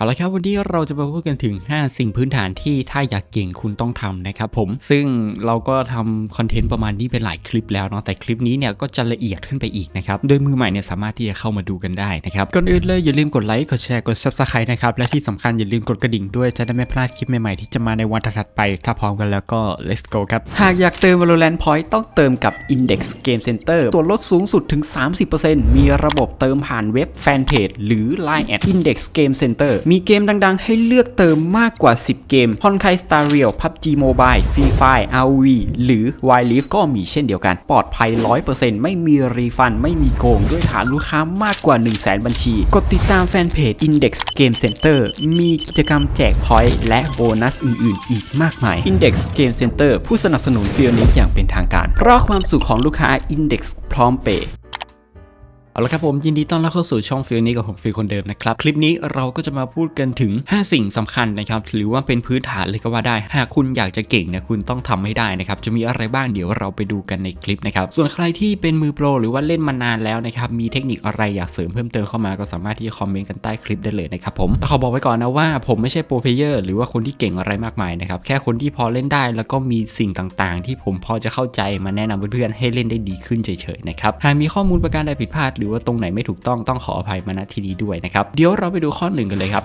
เอาละครับวันนี้เราจะมาพูดกันถึง 5 สิ่งพื้นฐานที่ถ้าอยากเก่งคุณต้องทำนะครับผมซึ่งเราก็ทำคอนเทนต์ประมาณนี้เป็นหลายคลิปแล้วเนาะแต่คลิปนี้เนี่ยก็จะละเอียดขึ้นไปอีกนะครับโดยมือใหม่เนี่ยสามารถที่จะเข้ามาดูกันได้นะครับก่อนอื่นเลยอย่าลืมกดไลค์กดแชร์กด subscribe นะครับและที่สำคัญอย่าลืมกดกระดิ่งด้วยจะได้ไม่พลาดคลิปใหม่ๆที่จะมาในวันถัดไป ถ้าพร้อมกันแล้วก็ let's go ครับหากอยากเติม Valorant Point ต้องเติมกับ Index Game Center ส่วนลดสูงสุดถึง 30%มีระบบเติมผ่านเว็บแฟนเพจหรือ Line at Index Game Center มีเกมดังๆ ให้เลือกเติมมากกว่า 10 เกม h o n k a i Star Rail PUBG Mobile Free Fire RV หรือ Wild Rift ก็มีเช่นเดียวกัน ปลอดภัย 100%ไม่มีรีฟัน ไม่มีโกง ด้วยฐานลูกค้ามากกว่า 1 0 0 0 0แบัญชี กดติดตามแฟนเพจ Index Game Center มีกิจกรรมแจกพอยต์และโบนัสอื่นๆ อีกมากมาย Index Game Center ผู้สนับสนุนฟิลนี้อย่างเป็นทางการ เพราะความสุขของลูกค้า Index พร้อมเปย์ เอาละครับผมยินดีต้อนรับเข้าสู่ช่องฟิลนี้กับผมฟิลคนเดิมนะครับ คลิปนี้เราก็จะมาพูดกันถึง 5 สิ่งสำคัญนะครับ หรือว่าเป็นพื้นฐานเลยก็ว่าได้ หากคุณอยากจะเก่งเนี่ยคุณต้องทำให้ได้นะครับ จะมีอะไรบ้างเดี๋ยวเราไปดูกันในคลิปนะครับ ส่วนใครที่เป็นมือโปรหรือว่าเล่นมานานแล้วนะครับ มีเทคนิคอะไรอยากเสริมเพิ่มเติมเข้ามาก็สามารถที่จะคอมเมนต์กันใต้คลิปได้เลยนะครับผมแต่ขอบอกไว้ก่อนนะว่าผมไม่ใช่โปรเพเยอร์หรือว่าคนที่เก่งอะไรมากมายนะครับ แค่คนที่พอเล่นได้ แล้วก็มีสิ่งต่างๆ ที่ผมพอจะเข้าใจมาแนะนำเพื่อนๆให้เล่นได้ดีขึ้นเฉยๆนะครับหากมีข้อมูลประการใดผิดพลาดหรือว่าตรงไหนไม่ถูกต้องต้องขออภัยมาณที่นี้ด้วยนะครับ เดี๋ยวเราไปดูข้อหนึ่งกันเลยครับ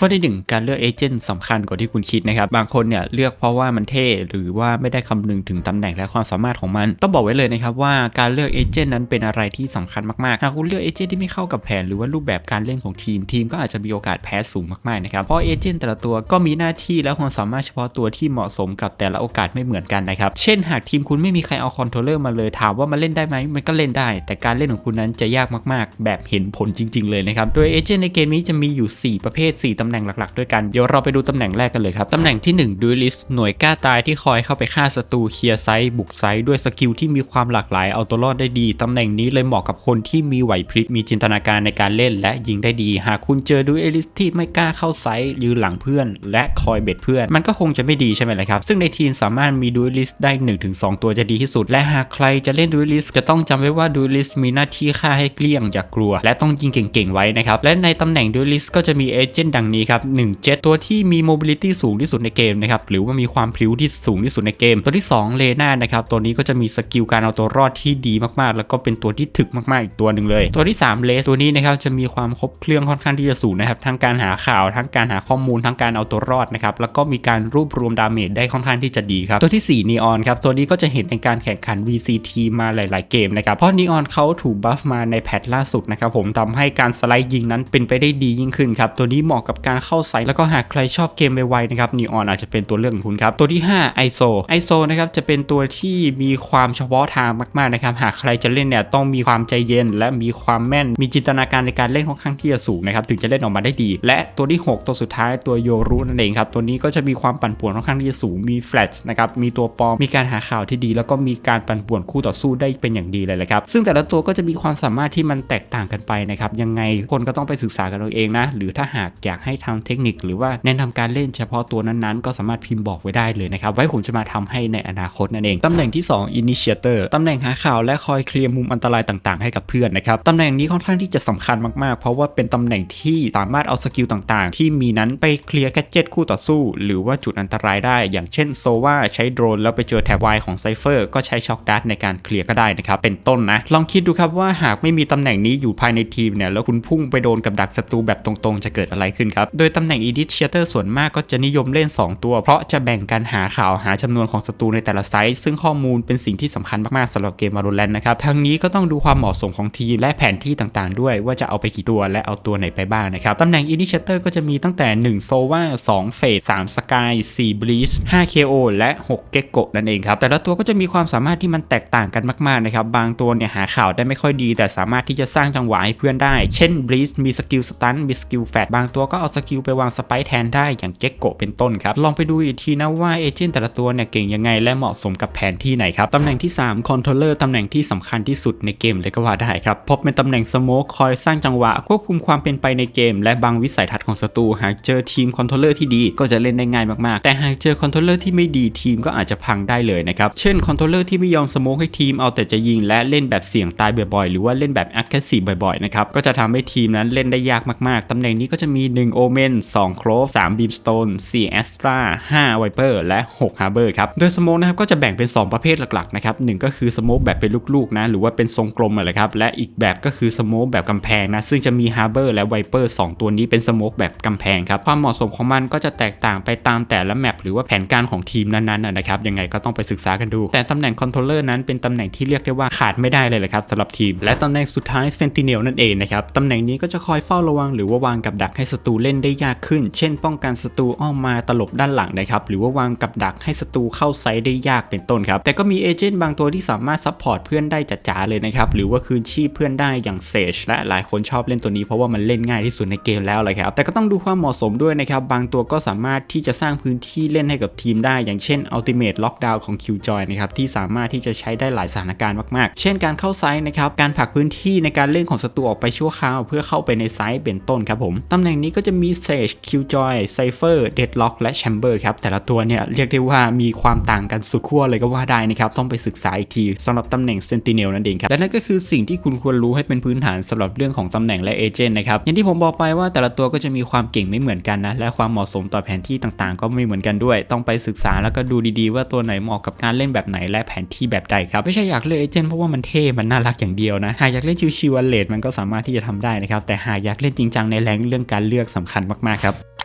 ข้อที่หนึ่งการเลือกเอเจนต์สำคัญกว่าที่คุณคิดนะครับบางคนเนี่ยเลือกเพราะว่ามันเท่หรือว่าไม่ได้คำนึงถึงตำแหน่งและความสามารถของมัน ต้องบอกไว้เลยนะครับว่าการเลือกเอเจนต์นั้นเป็นอะไรที่สำคัญมากๆหากคุณเลือกเอเจนต์ที่ไม่เข้ากับแผนหรือว่ารูปแบบการเล่นของทีมทีมก็อาจจะมีโอกาสแพ้สูงมากๆนะครับเพราะเอเจนต์แต่ละตัวก็มีหน้าที่และความสามารถเฉพาะตัวที่เหมาะสมกับแต่ละโอกาสไม่เหมือนกันนะครับเช่นหากทีมคุณไม่มีใครเอาคอนโทรลเลอร์มาเลยถามว่ามันเล่นได้ไหมมันก็เล่นได้ แต่การเล่นของคุณนั้นจะยากมากๆ แบบเห็นผลจริง ๆ เลยนะครับโดยเอเจนต์ในเกมนี้จะมีอยู่ 4 ประเภท 4ตำำแหน่งหลักๆด้วยกัน เดี๋ยวเราไปดูตำแหน่งแรกกันเลยครับ ตำแหน่งที่ 1ดูลิสหน่วยกล้าตายที่คอยเข้าไปฆ่าศัตรูเคลียร์ไซต์บุกไซต์ด้วยสกิลที่มีความหลากหลายเอาตัวรอดได้ดี ตำแหน่งนี้เลยเหมาะกับคนที่มีไหวพริบมีจินตนาการในการเล่น และยิงได้ดี หากคุณเจอดูเอลิสที่ไม่กล้าเข้าไซต์ยืนหลังเพื่อน และคอยเบ็ดเพื่อน มันก็คงจะไม่ดีใช่ไหมล่ะครับ ซึ่งในทีมสามารถมีดูเอลิสได้ 1-2 ตัวจะดีที่สุด และหากใครจะเล่นดูเอลิสจะต้องจำไว้ว่าดูเอลิสมีหน้าที่ฆ่าให้เกลี้ยงอย่ากกลัว และต้องยิงเก่งๆไว้นะครับและในตำแหน่งดูเอลิสก็จะมีเอเจนต์ดังนครับ1เจ็ตตัวที่มีโมบิลิตี้สูงที่สุดในเกมนะครับหรือว่ามีความพลิ้วที่สูงที่สุดในเกม ตัวที่2เลน่านะครับตัวนี้ก็จะมีสกิลการเอาตัวรอดที่ดีมากๆ แล้วก็เป็นตัวที่ถึกมากๆอีกตัวหนึ่งเลย ตัวที่3เลสตัวนี้นะครับจะมีความครบเครื่องค่อนข้างที่จะสูงนะครับทั้งการหาข่าวทั้งการหาข้อมูลทั้งการเอาตัวรอดนะครับแล้วก็มีการรวบรวมดาเมจได้ค่อนข้างที่จะดีครับตัวที่4นีออนครับตัวนี้ก็จะเห็นในการแข่งขัน VCT มาหลาย ๆ เกมนะครับเพราะนีออนเขาถูกบัฟมาในแพทล่าสุดนะครับผมทำให้การสไลด์ยิงนั้นเป็นไปได้ดียิ่งขึ้นครับตัวนี้เหมาะกับการเข้าไซต์แล้วก็หากใครชอบเกมไวๆนะครับนีออนอาจจะเป็นตัวเลือกของคุณครับ ตัวที่ 5 ISO ISO นะครับจะเป็นตัวที่มีความเฉพาะทางมากๆนะครับหากใครจะเล่นเนี่ยต้องมีความใจเย็น และมีความแม่นมีจินตนาการในการเล่นค่อนข้างที่จะสูงนะครับถึงจะเล่นออกมาได้ดี และตัวที่ 6 ตัวสุดท้ายตัวโยรุนั่นเองครับตัวนี้ก็จะมีความปั่นป่วนค่อนข้างที่จะสูงมีแฟลชนะครับมีตัวปลอมมีการหาข่าวที่ดี แล้วก็มีการปั่นป่วนคู่ต่อสู้ได้เป็นอย่างดีเลยแหละครับซึ่งแต่ละตัวก็จะมีความสามารถที่มันแตกต่างกันไปนะครับยังไงคนก็ต้องไปศึกษากันเอาเองนะหรือถ้าหากอยากให้ทำเทคนิค หรือว่าแนะนำการเล่นเฉพาะตัวนั้นๆ ก็สามารถพิมพ์บอกไว้ได้เลยนะครับ ไว้ผมจะมาทำให้ในอนาคตนั่นเอง ตำแหน่งที่ 2 Initiator ตำแหน่งหาข่าวและคอยเคลียร์มุมอันตรายต่างๆ ให้กับเพื่อนนะครับตำแหน่งนี้ค่อนข้างที่จะสำคัญมากๆ เพราะว่าเป็นตำแหน่งที่สามารถเอาสกิลต่างๆ ที่มีนั้นไปเคลียร์แกดเจ็ตคู่ต่อสู้ หรือว่าจุดอันตรายได้ อย่างเช่นโซวาใช้โดรนแล้วไปเจอแถบวายของไซเฟอร์ก็ใช้ช็อคดัตในการเคลียร์ก็ได้นะครับเป็นต้นนะลองคิดดูครับว่าหากไม่มีตำแหน่งนี้อยู่ภายในทีมเนี่ยแล้วคุณพุ่งไปโดนกับดักศัตรูแบบตรงๆ จะเกิดอะไรขึ้นครับโดยตำแหน่ง Initiator ส่วนมากก็จะนิยมเล่น 2 ตัว เพราะจะแบ่งการหาข่าวหาจำนวนของศัตรูในแต่ละไซส์ซึ่งข้อมูลเป็นสิ่งที่สำคัญมากๆสำหรับเกม Valorant นะครับทั้งนี้ก็ต้องดูความเหมาะสมของทีมและแผนที่ต่างๆ ด้วยว่าจะเอาไปกี่ตัวและเอาตัวไหนไปบ้างนะครับตำแหน่ง Initiator ก็จะมีตั้งแต่ 1 Sova 2 Fate 3 Sky 4 Breach 5 KO และ6 Gecko นั่นเองครับแต่ละตัวก็จะมีความสามารถที่มันแตกต่างกันมากๆนะครับบางตัวเนี่ยหาข่าวได้ไม่ค่อยดี แต่สามารถที่จะสร้างจังหวะให้เพื่อนได้ เช่น Breach มีสกิลสตันมีสกิลแฟดบางตัวก็เอาสกิลไปวางสไปแทนได้อย่างเก็กโกเป็นต้นครับ ลองไปดูอีกทีนะว่าเอเจนต์แต่ละตัวเนี่ยเก่งยังไงและเหมาะสมกับแผนที่ไหนครับ ตำแหน่งที่3คอนโทรลเลอร์ตำแหน่งที่สำคัญที่สุดในเกมเลยก็ว่าได้ครับพราะเป็นตำแหน่งสโมกคอยสร้างจังหวะควบคุมความเป็นไปในเกม และบังวิสัยทัศน์ของศัตรูหากเจอทีมคอนโทรลเลอร์ที่ดีก็จะเล่นได้ง่ายมากๆ แต่หากเจอคอนโทรลเลอร์ที่ไม่ดีทีมก็อาจจะพังได้เลยนะครับ เช่นคอนโทรลเลอร์ที่ไม่ยอมสโมกให้ทีมเอาแต่จะยิงและเล่นแบบเสี่ยงตายบ่อยๆ หรือว่าเล่นแบบ aggressive บ่อยๆนะครับก็จะทำให้ทีมนั้นเล่นได้ยากมากๆตำแหน่งนี้ก็จะมี 1โอเมน2โคลฟ3บีมสโตน4แอสตรา5ไวเปอร์และ6ฮาร์เบอร์ครับ โดยสโมกนะครับก็จะแบ่งเป็น 2 ประเภทหลักๆนะครับหนึ่งก็คือสโมกแบบเป็นลูกๆนะหรือว่าเป็นทรงกลมอะไรครับและอีกแบบก็คือสโมกแบบกำแพงนะซึ่งจะมีฮาร์เบอร์และไวเปอร์2ตัวนี้เป็นสโมกแบบกำแพงครับความเหมาะสมของมันก็จะแตกต่างไปตามแต่ละแมปหรือว่าแผนการของทีมนั้นๆนะนะครับยังไงก็ต้องไปศึกษากันดู แต่ตำแหน่งคอนโทรลเลอร์นั้นเป็นตำแหน่งที่เรียกได้ว่าขาดไม่ได้เลยแหละครับสำหรับทีม และตำแหน่งสุดท้ายเซนติเนลนั่นเองนะครับตำแหน่งนี้ก็จะคอยเฝ้าระวังหรือว่าวางกับดักให้ศัตรูเเล่นได้ยากขึ้น เช่น ป้องกันศัตรูอ้อมมาตลบด้านหลังนะครับ หรือว่าวางกับดักให้ศัตรูเข้าไซด์ได้ยากเป็นต้นครับ แต่ก็มีเอเจนต์บางตัวที่สามารถซัพพอร์ตเพื่อนได้จัดจ๋าเลยนะครับ หรือว่าคืนชีพเพื่อนได้อย่างเซจและหลายคนชอบเล่นตัวนี้เพราะว่ามันเล่นง่ายที่สุดในเกมแล้วเลยครับ แต่ก็ต้องดูความเหมาะสมด้วยนะครับ บางตัวก็สามารถที่จะสร้างพื้นที่เล่นให้กับทีมได้ อย่างเช่น Ultimate Lockdown ของ Qjoy นะครับ ที่สามารถที่จะใช้ได้หลายสถานการณ์มากๆ เช่นการเข้าไซด์นะครับ การผลักพื้นที่ในการเล่นของศัตรูออกไปชั่วคราว เพื่อเข้าไปในไซด์เป็นต้นครับผม ตำแหน่งนี้ก็จะมี Sage Qjoy Cypher Deadlock และ Chamber ครับ แต่ละตัวเนี่ยเรียกได้ว่ามีความต่างกันสุดขั้วเลยก็ว่าได้นะครับ ต้องไปศึกษาอีกทีสำหรับตำแหน่ง Sentinel นั่นเองครับ และนั่นก็คือสิ่งที่คุณควรรู้ให้เป็นพื้นฐานสำหรับเรื่องของตำแหน่งและเอเจนต์นะครับ อย่างที่ผมบอกไปว่าแต่ละตัวก็จะมีความเก่งไม่เหมือนกันนะ และความเหมาะสมต่อแผนที่ต่างๆ ก็ไม่เหมือนกันด้วย ต้องไปศึกษาแล้วก็ดูดีๆ ว่าตัวไหนเหมาะกับการเล่นแบบไหนและแผนที่แบบใดครับไม่ใช่อยากเล่นเอเจนต์เพราะว่ามันเท่มันน่ารักอย่างเดียวนะหากอยากเล่นชิวๆวันเลดมันก็สามารถที่จะทำได้นะครับแต่หากอยากเล่นจริงจังในแรงเรื่องการเลือกสำคัญมากๆครับ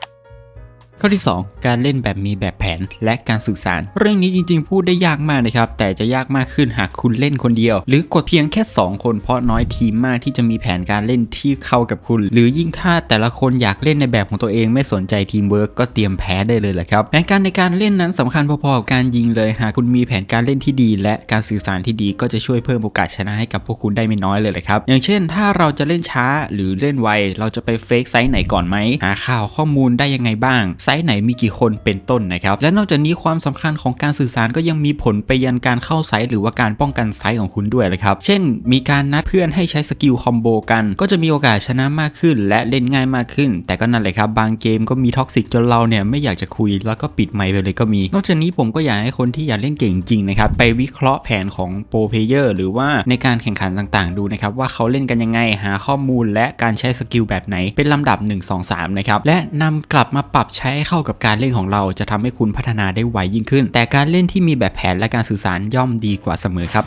ข้อที่ 2 การเล่นแบบมีแบบแผนและการสื่อสาร เรื่องนี้จริงๆ พูดได้ยากมากนะครับ แต่จะยากมากขึ้นหากคุณเล่นคนเดียว หรือกดเพียงแค่ 2 คนเพราะน้อยทีมมากที่จะมีแผนการเล่นที่เข้ากับคุณ หรือยิ่งถ้าแต่ละคนอยากเล่นในแบบของตัวเองไม่สนใจทีมเวิร์กก็เตรียมแพ้ได้เลยแหละครับแผนการในการเล่นนั้นสำคัญพอๆกับการยิงเลยหากคุณมีแผนการเล่นที่ดี และการสื่อสารที่ดีก็จะช่วยเพิ่มโอกาสชนะให้กับพวกคุณได้ไม่น้อยเลยแหละครับอย่างเช่น ถ้าเราจะเล่นช้าหรือเล่นไวเราจะไปเฟกไซส์ไหนก่อนไหมหาข่าวข้อมูลได้ยังไงบ้างไซส์ไหนมีกี่คนเป็นต้นนะครับ และนอกจากนี้ความสำคัญของการสื่อสารก็ยังมีผลไปยันการเข้าไซต์หรือว่าการป้องกันไซต์ของคุณด้วยเลยครับ เช่น มีการนัดเพื่อนให้ใช้สกิลคอมโบกัน ก็จะมีโอกาสชนะมากขึ้น และเล่นง่ายมากขึ้น แต่ก็นั่นแหละครับ บางเกมก็มีท็อกซิกจนเราเนี่ยไม่อยากจะคุยแล้วก็ปิดไมค์ไปเลยก็มี นอกจากนี้ผมก็อยากให้คนที่อยากเล่นเก่งจริงนะครับไปวิเคราะห์แผนของโปรเพเยอร์หรือว่าในการแข่งขันต่างๆ ดูนะครับว่าเขาเล่นกันยังไงหาข้อมูล และการใช้สกิลแบบไหนเป็นลำดับ 1 2 3นะครับและนำกลับมาปรับใช้ให้เข้ากับการเล่นของเราจะทำให้คุณพัฒนาได้ไวยิ่งขึ้น แต่การเล่นที่มีแบบแผนและการสื่อสารย่อมดีกว่าเสมอครับ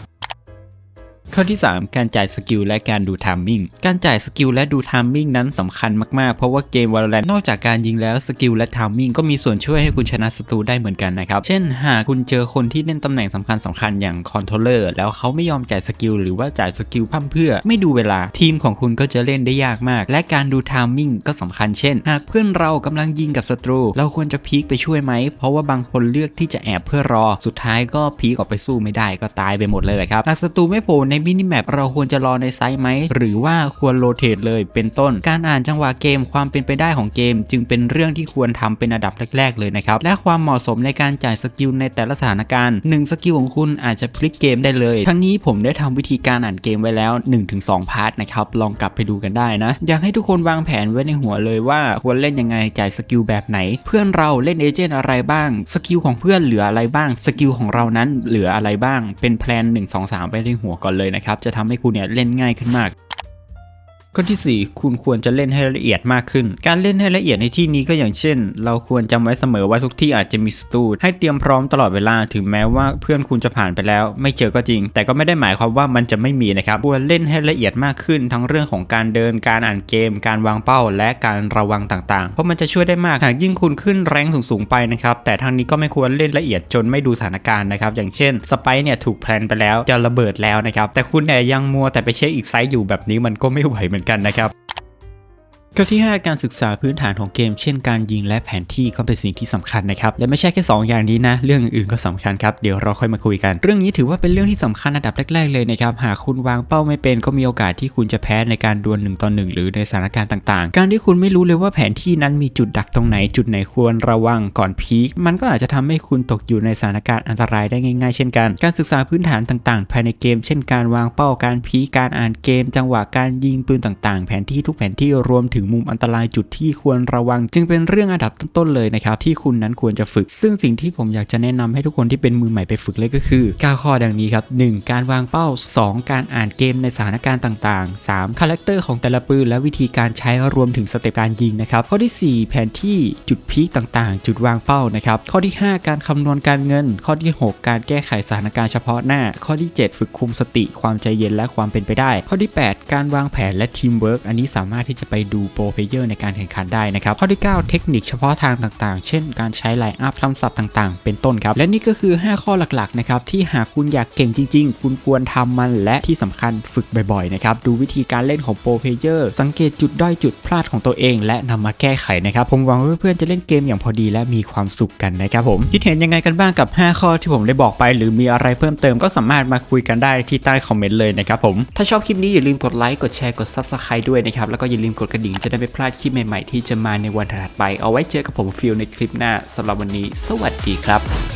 ข้อที่ 3 การจ่ายสกิลและการดูทามมิ่ง การจ่ายสกิลและดูทามมิ่งนั้นสำคัญมากๆ เพราะว่าเกม Valorant นอกจากการยิงแล้วสกิลและทามมิ่งก็มีส่วนช่วยให้คุณชนะศัตรูได้เหมือนกันนะครับ เช่น หากคุณเจอคนที่เล่นตำแหน่งสำคัญสำคัญอย่างคอนโทรลเลอร์แล้วเขาไม่ยอมจ่ายสกิลหรือว่าจ่ายสกิลพั่มเพื่อ ไม่ดูเวลาทีมของคุณก็จะเล่นได้ยากมาก และการดูทามมิ่งก็สำคัญเช่น หากเพื่อนเรากำลังยิงกับศัตรู เราควรจะพีคไปช่วยไหม เพราะว่าบางคนเลือกที่จะแอบเพื่อรอ สุดท้ายก็พีคออกไปสู้ไม่ได้ก็ตายไปหมดเลยแหละครับหากศัตรูไม่โผล่ในมินิแมปเราควรจะรอในไซส์ไหม หรือว่าควรโรเตทเลยเป็นต้น การอ่านจังหวะเกมความเป็นไปได้ของเกม จึงเป็นเรื่องที่ควรทำเป็นอันดับแรก ๆ เลยนะครับ และความเหมาะสมในการจ่ายสกิลในแต่ละสถานการณ์1สกิลของคุณอาจจะพลิกเกมได้เลย ทั้งนี้ผมได้ทำวิธีการอ่านเกมไว้แล้ว 1-2 พาร์ทนะครับลองกลับไปดูกันได้นะ อยากให้ทุกคนวางแผนไว้ในหัวเลยว่าควรเล่นยังไงจ่ายสกิลแบบไหน เพื่อนเราเล่นเอเจนต์อะไรบ้างสกิลของเพื่อนเหลืออะไรบ้างสกิลของเรานั้นเหลืออะไรบ้างเป็นแพลน1 2 3 ไปในหัวก่อนเลยนะครับ จะทำให้คุณเนี่ยเล่นง่ายขึ้นมาก ข้อที่ 4 คุณควรจะเล่นให้ละเอียดมากขึ้น การเล่นให้ละเอียดในที่นี้ก็อย่างเช่น เราควรจำไว้เสมอว่าทุกที่อาจจะมีสตูดให้เตรียมพร้อมตลอดเวลาถึงแม้ว่าเพื่อนคุณจะผ่านไปแล้ว ไม่เจอก็จริง แต่ก็ไม่ได้หมายความว่ามันจะไม่มีนะครับควรเล่นให้ละเอียดมากขึ้น ทั้งเรื่องของการเดินการอ่านเกม การวางเป้า และการระวังต่างๆ เพราะมันจะช่วยได้มากหากยิ่งคุณขึ้นแรงสูงๆไปนะครับแต่ทางนี้ก็ไม่ควรเล่นละเอียดจนไม่ดูสถานการณ์นะครับอย่างเช่นสไปเนี่ยถูกแพลนไปแล้วจะระเบิดแล้วนะครับแต่คุณเนี่ยยังมัวแต่ไปเช็คอีกไซส์อยู่แบบนี้มันก็ไม่ไหวเหมือนกันนะครับ ข้อที่ 5 การศึกษาพื้นฐานของเกม เช่นการยิงและแผนที่ก็เป็นสิ่งที่สำคัญนะครับ และไม่ใช่แค่ 2 อย่างนี้นะ เรื่องอื่นก็สำคัญครับ เดี๋ยวเราค่อยมาคุยกัน เรื่องนี้ถือว่าเป็นเรื่องที่สำคัญอันดับแรก ๆ เลยนะครับ หากคุณวางเป้าไม่เป็นก็มีโอกาสที่คุณจะแพ้ในการดวลหนึ่งต่อหนึ่งหรือในสถานการณ์ต่างๆ การที่คุณไม่รู้เลยว่าแผนที่นั้นมีจุดดักตรงไหน จุดไหนควรระวังก่อนพีค มันก็อาจจะทำให้คุณตกอยู่ในสถานการณ์อันตรายได้ง่าย ๆ เช่นกัน การศึกษาพื้นฐานต่างๆ ภายในเกม เช่น การวางเป้า การพีค การอ่านเกม จังหวะการยิงปืนต่าง ๆ แผนที่ทุกแผนที่รวมถึงมุมอันตรายจุดที่ควรระวัง จึงเป็นเรื่องอันดับต้นๆเลยนะครับที่คุณนั้นควรจะฝึก ซึ่งสิ่งที่ผมอยากจะแนะนำให้ทุกคนที่เป็นมือใหม่ไปฝึกเลยก็คือ9ข้อดังนี้ครับ 1. การวางเป้า 2. การอ่านเกมในสถานการณ์ต่างๆ 3. คาแรคเตอร์ของแต่ละปืนและวิธีการใช้รวมถึงสเต็ปการยิงนะครับ ข้อที่ 4 แผนที่จุดพีคต่างๆ จุดวางเป้านะครับ ข้อที่ 5 การคำนวณการเงิน ข้อที่ 6 การแก้ไขสถานการณ์เฉพาะหน้า ข้อที่ 7 ฝึกคุมสติความใจเย็นและความเป็นไปได้ ข้อที่ 8 การวางแผนและทีมเวิร์กอันนี้สามารถที่จะไปดูโปรเพลเยอร์ในการแข่งขันได้นะครับข้อที่ 9 เทคนิคเฉพาะทางต่างๆ เช่น การใช้ไลน์อัพคำศัพท์ต่างๆ เป็นต้นครับ และนี่ก็คือ 5 ข้อหลักๆนะครับที่หากคุณอยากเก่งจริง ๆ คุณควรทำมันและที่สำคัญฝึกบ่อยๆนะครับดูวิธีการเล่นของโปรเพลเยอร์สังเกตจุดด้อยจุดพลาดของตัวเอง และนำมาแก้ไขนะครับผมหวังว่าเพื่อนๆจะเล่นเกมอย่างพอดีและมีความสุขกันนะครับผมคิดเห็นยังไงกันบ้างกับ 5 ข้อที่ผมได้บอกไป หรือมีอะไรเพิ่มเติมก็สามารถมาคุยกันได้ที่ใต้คอมเมนต์เลยนะครับผมถ้าชอบคลิปนี้อย่าลืมกดไลค์กดแชร์กด Subscribe ด้วยนะครับแล้วก็อย่าลืมกดกระดิ่งจะได้ไม่พลาดคลิปใหม่ๆ ที่จะมาในวันถัดไป เอาไว้เจอกับผมฟิลในคลิปหน้าสำหรับวันนี้ สวัสดีครับ